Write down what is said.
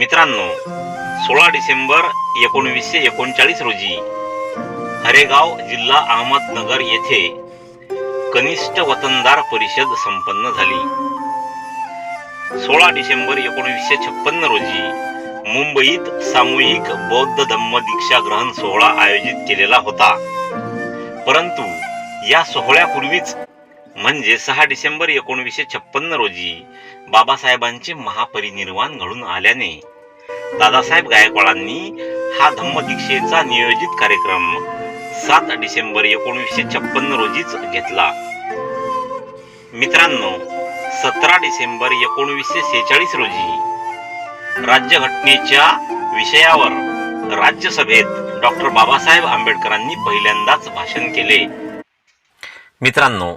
मित्रांनो सोळा डिसेंबर एकोणवीसशे एकोणचाळीस रोजी हरेगाव जिल्हा अहमदनगर येथे कनिष्ठ वतनदार परिषद संपन्न झाली. सोळा डिसेंबर एकोणीसशे छप्पन्न रोजी मुंबईत सामूहिक बौद्ध धम्म दीक्षा ग्रहण सोहळा आयोजित केलेला होता. परंतु या सोहळ्यापूर्वीच म्हणजे सहा डिसेंबर एकोणवीसशे छप्पन्न रोजी बाबासाहेबांचे महापरिनिर्वाण घडून आल्याने दादासाहेब गायकवाडांनी हा धम्मदीक्षेचा नियोजित कार्यक्रम सात डिसेंबर एकोणीसशे छप्पन्न रोजीच घेतला. मित्रांनो सतरा डिसेंबर एकोणवीसशे सेहेचाळीस रोजी राज्यघटनेच्या विषयावर राज्यसभेत डॉक्टर बाबासाहेब आंबेडकरांनी पहिल्यांदाच भाषण केले. मित्रांनो